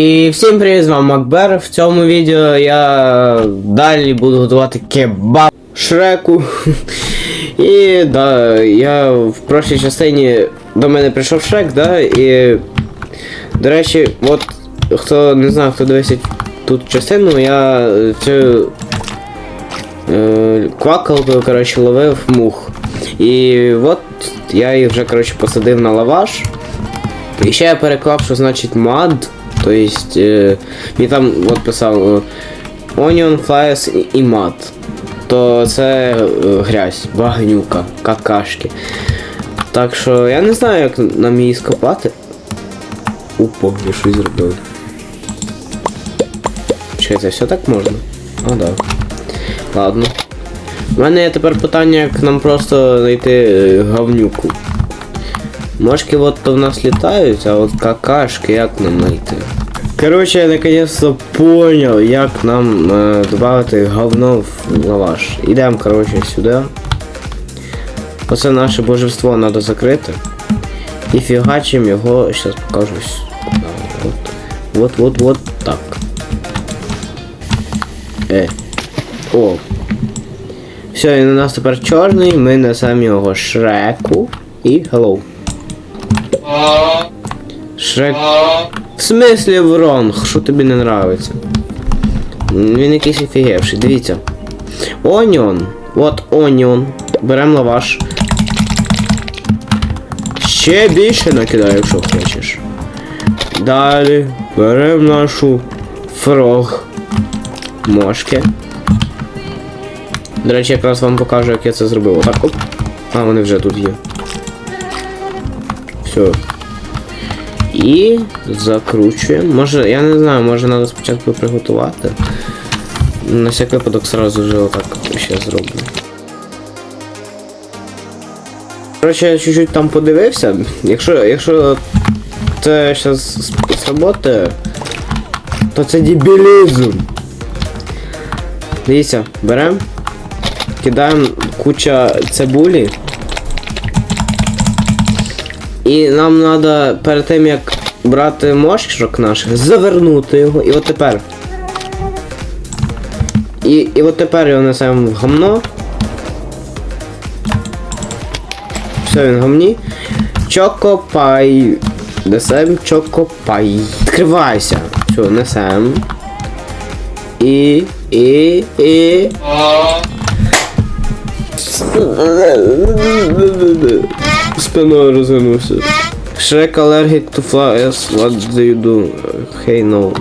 І всім привіт, з вами Макбер. В цьому відео я далі буду готувати кебаб Шреку. І да, я в прошлій частині до мене прийшов Шрек, да, і до речі, от хто не знає, хто дивився тут частину, я цю е, квакалкою, коротше, ловив мух. І от я їх вже коротше, посадив на лаваш. І ще я переклав, що значить мад. То есть, е, мені там от писав е, Onion, Flies і- мад. То це е, грязь, багнюка, какашки. Так що я не знаю, як нам її скопати. Упо, я щось зробив. Чи це все так можна? А, да. Ладно. У мене тепер питання, як нам просто знайти е, говнюку. Мошки вот то в нас літають, а от какашки як нам знайти? Короче, я наконец-то понял, як нам е, добавити говно в лаваш. Ідемо, короче, сюди. Оце наше божество треба закрити. І фігачим його, зараз покажу. Куди? От, от, от, от так. Е. О. Все, він у нас тепер чорний, ми несемо його шреку і hello. Шрек. В смислі Вронг, що тобі не нравиться? Він якийсь офігевший, дивіться. Оніон. От оніон. Берем лаваш. Ще більше накидай, якщо хочеш. Далі берем нашу фрог. Мошки. До речі, якраз вам покажу, як я це зробив. Отак. А, вони вже тут є. Все. І закручуємо. Може, я не знаю, може треба спочатку приготувати. На всяк випадок сразу вже отак ще зроблю. Коротше, я чуть-чуть там подивився. Якщо, якщо це зараз сработає, то це дебілізм. Дивіться, беремо, кидаємо куча цибулі. І нам треба перед тим як брати мошок наших, завернути його. І от тепер. І, і от тепер його несемо в гамно. Все, він в гамні. Чокопай. Несем чокопай. Відкривайся. Все, несем. І. І. І. Спиною розвернувся. Shrek allergic to flies. What do you do? Hey no.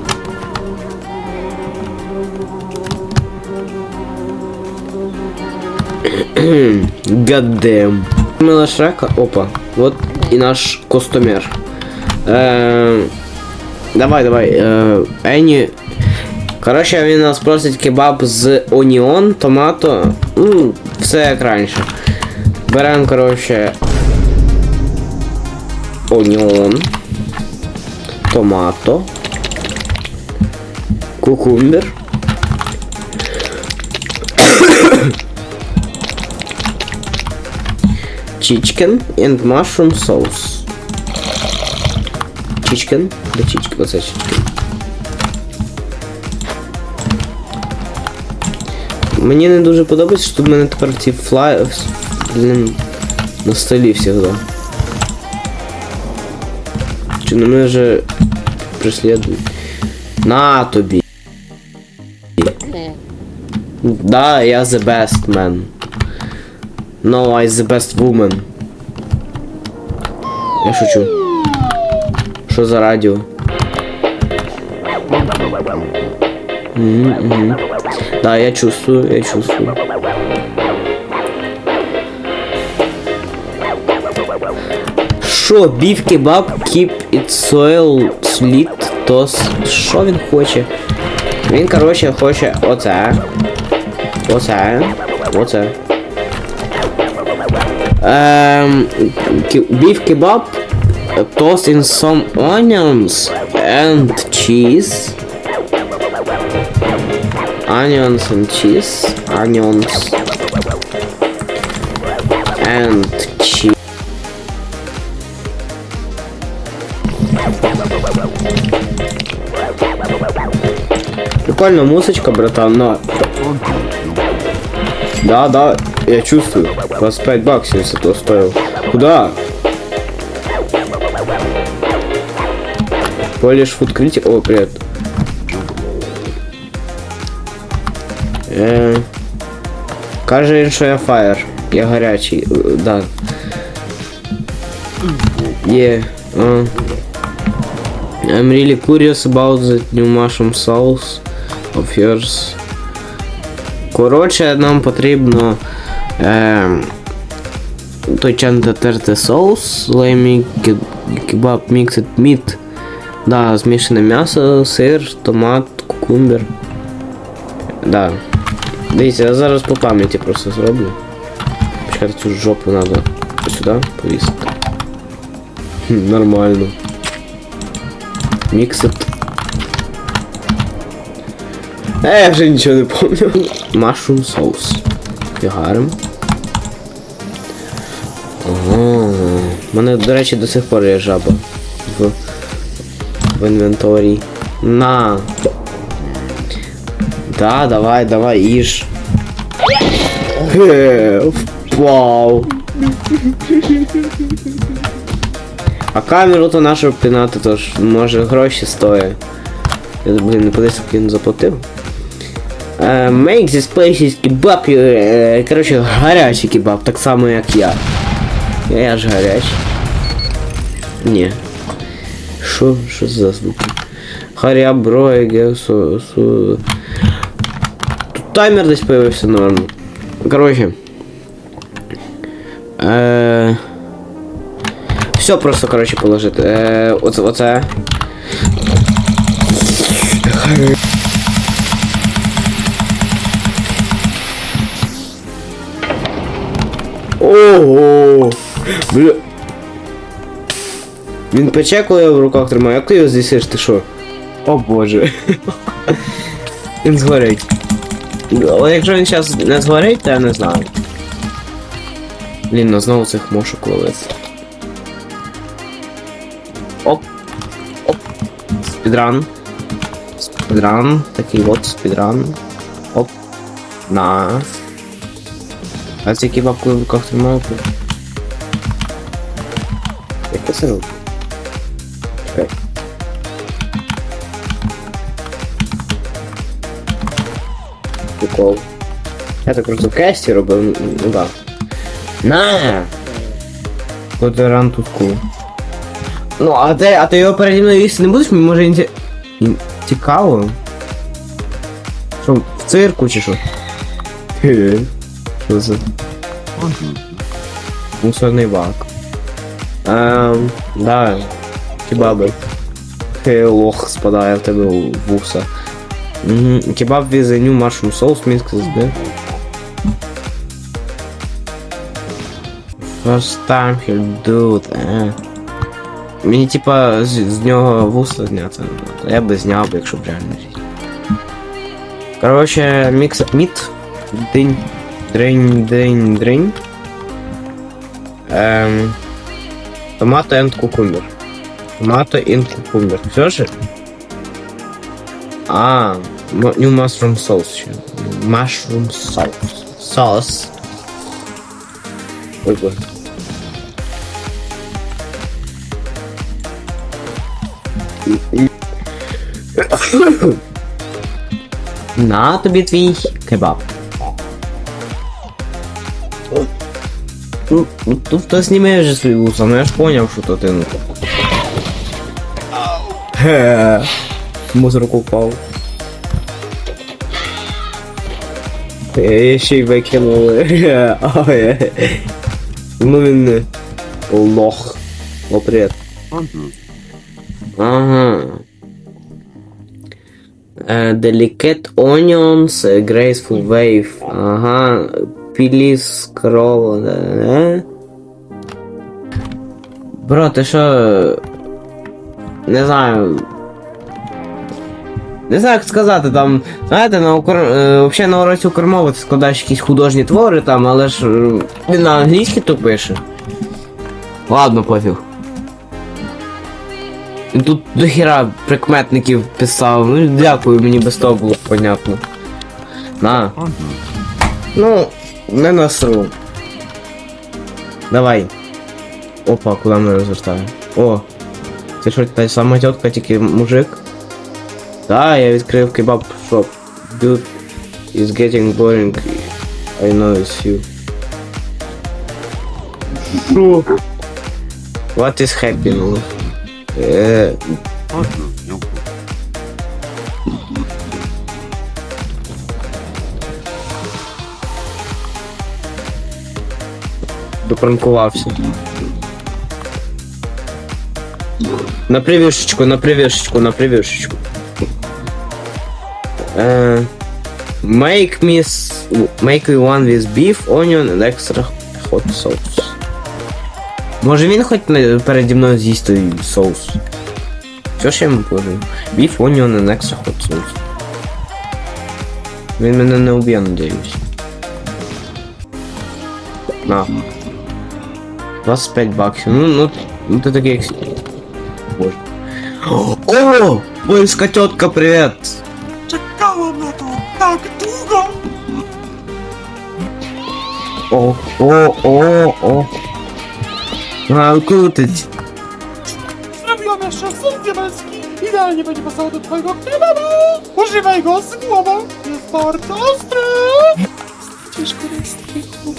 Гаддем. Мила Шрека. Опа. Вот и наш костюмер. Е, Давай, давай. Е, Ені. Коротше, він нас просить кебаб з оніон, томато. Ну, все як раніше. Беремо, коротше. Оніон. Томато. Кукумбер. Chicken and mushroom sauce. Chicken? Де чичка? Оце chicken. Мені не дуже подобається, що в мене тепер ці флай... На столі всегда. Чи на мене вже преслідують? На тобі. Да, я the best man. No, I the best woman. Я шучу. Що за радіо? Мгм, мгм. Да, я чувствую, я чувствую. Що, біф кебаб, keep it soil sweet, то с- що він хоче? Він, короче, хоче оце. Оце. Оце. Ем, ки- beef kebab, tossed in some onions and cheese. Onions and cheese. Onions and cheese. Прикольная музычка, братан, но... Да, да, я чувствую. 25 баксов, если то стоил. Куда? Полиш фуд критик. О, привет. Е... Каже він, що я фаєр. Я гарячий. Е, Да. Є. Uh, I'm really curious about the new mushroom sauce Of yours. Коротше, нам потрібно е, той чан терти соус, лаймі кебаб mixed meat. Да, змішане м'ясо, сир, томат, кукумбер. Да. Дивіться, я зараз по пам'яті просто зроблю. Чекайте, цю жопу надо сюди повісити. Нормально. Міксит. Е, я вже нічого не пам'ятаю. Mushroom соус. Фігарим. Ага. У мене, до речі, до сих пор є жаба. В, в інвенторі. На. Да, давай, давай, їж. Хе, впав. А камеру то нашу пінати, то ж може гроші стоїть. Я блін, не подивився, як він заплатив. Make this place is kebab. Коротше, гарячий кебаб, так само як я. Я ж гарячий. Ні. Що? Що за звуки? Харя броє, су, су. Тут таймер десь появився норм. Коротше. Е... Все просто, коротше, положити. Е... Оце, оце. Ого! Бля. Він пече, коли я в руках тримаю, як ти його з'їсиш, ти що? О боже. Він згорить. Але якщо він зараз не згорить, то я не знаю. Блін, ну знову цих мошок ловиться. Оп. Оп. Спідран. Спідран. Такий от спідран. Оп. На. А це які бабки в руках тримаю? Як це робить? Чекай. Прикол. Я так просто в кесті робив, ну да. На! Кодеран тут кул. Ну, а ти, а ти його переді мною їсти не будеш? Мені може інте... ін- цікаво. Що, в цирку чи що? Хе. За... Мусорний бак. Ем, да. Кебаби. Лох спадає в тебе в вуса. Кебаб with a new mushroom sauce mix SD. First time do it, eh. Мені типа з, з нього вуса зняти. Я би зняв, якщо б реально жити. Короче, мікс міт. Динь. Дринь, дринь, дринь. Ем. Томато and кукумбер. Томато and кукумбер. Все же? А, new mushroom sauce. Mushroom sauce. Sauce. Ой, боже. На тобі твій кебаб. Ну, ну, тут хто сніме вже свій вуса, ну я ж поняв, що то ти ну. Ге. Мусорку впав. Е, Ще й викинули. Ну він. Лох. О, привіт. Ага. Е, Delicate Onions, е, Graceful Wave. Ага. Please scroll. е. Бро, ти що? Не знаю. Не знаю, як сказати, там, знаєте, на укр... е, взагалі на уроці укрмови ти складаєш якісь художні твори там, але ж е, він на англійській то пише. Ладно, пофіг. Тут дохіра прикметників писав. Ну дякую, мені без того було понятно. На. Ну, не насру. Давай. Опа, куди мене розвертає? О! Це що та сама тітка, тільки мужик? Да, я відкрив кебаб шоп. Dude is getting boring. I know it's you. Шо? What is happening? Е, допранкувався. На привішечку, на привішечку, на привішечку. Е, make me s- make me one with beef, onion and extra hot sauce. Може він хоч переді мною з'їсть той соус? Що ж я йому положу? Beef, onion and extra hot sauce. Він мене не уб'є, надіюсь. На. 25 баксів. Ну, ну, ну ти такий як... Боже. О! Польська тетка, привіт! Czekałam na to tak długo! О, о, о, о. А, крутить. Zrobiłam jeszcze sos diabelski! Idealnie będzie pasował do twojego kebaba! Używaj go z głową! Jest bardzo ostry! Ciężko na strychu.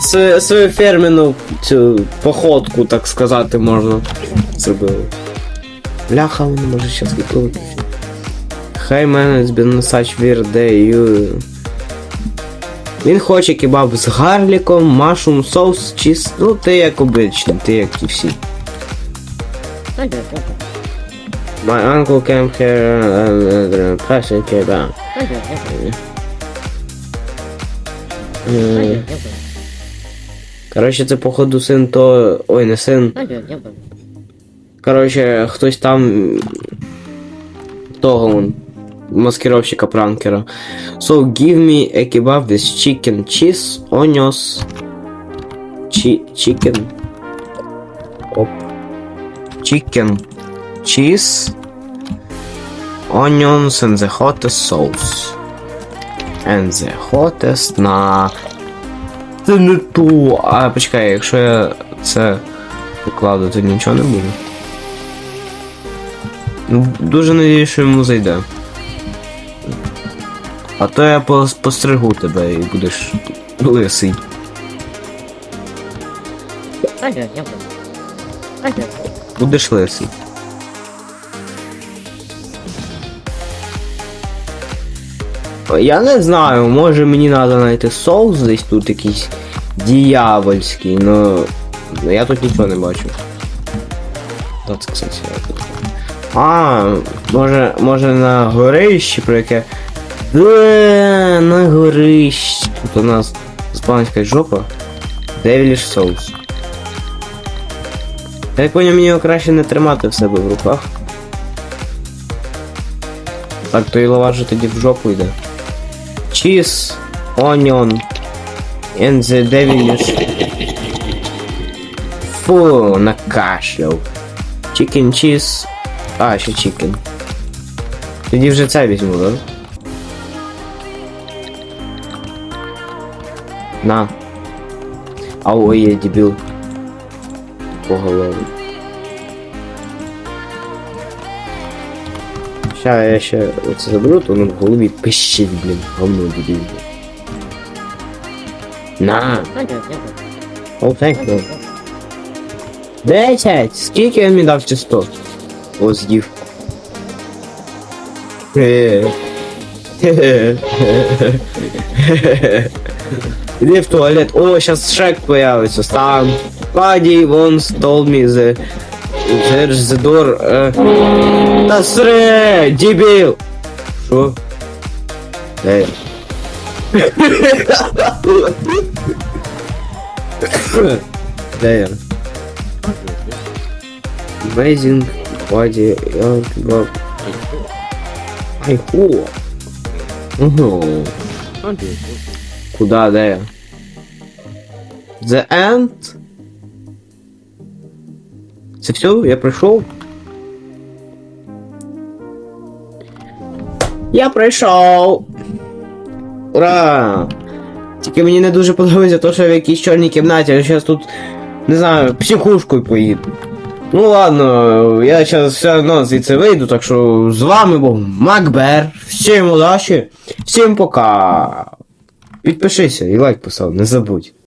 Свою, свою фірменну цю походку, так сказати, можна зробили. Бляха, він може щас відкрити. Хай мене з бенесач вірдею. Він хоче кебаб з гарліком, машум, соус, чиз. Ну, ти як обичний, ти як і всі. My uncle came here and uh, passing kebab. Е, Коротше, це походу син то. Ой, не син. Коротше, хтось там. Того вон. Маскировщика пранкера. So give me a kebab with chicken, cheese, onions. Chi chicken. Оп. Chicken, cheese, onions and the hottest sauce. And the hottest на. Це не то. А почекай, якщо я це покладу, то нічого не буде. Ну, дуже надіюсь, що йому зайде. А то я постригу тебе і будеш лисий. Будеш лисий. Я не знаю, може мені треба знайти соус десь тут якийсь діявольський, но но я тут нічого не бачу. Це, кстати. А, може, може на горищі, про яке. Да, на горищі. Тут у нас іспанська жопа. Девіліш соус. Я так поняв, мені його краще не тримати в себе в руках. Так, то і лаваш тоді в жопу йде. Cheese, onion, and the devilish. Фу, накашляв. Chicken cheese. А, ще chicken. Тоді вже це візьму, да? На. Ау, ой, я дебіл. По голові. Ща я ще оце заберу, то воно в голові пищить, блін, говно дебільне. На. О, you. Десять! Скільки він мені дав чи сто? З'їв. Іди в туалет. О, сейчас Шрек появится. Там. Паді once told me the... There's the door. е. Та сре, дебіл! Що? Де? я? Де я? Amazing body young Bob. Ай, ху. Угу. Куда, де я? The end? Це все? Я прийшов? Я прийшов! Ура! Тільки мені не дуже подобається те, що я в якійсь чорній кімнаті, я зараз тут, не знаю, психушкою поїду. Ну ладно, я зараз все одно звідси вийду, так що з вами був Макбер. Всім удачі, всім пока. Підпишися і лайк постав, не забудь.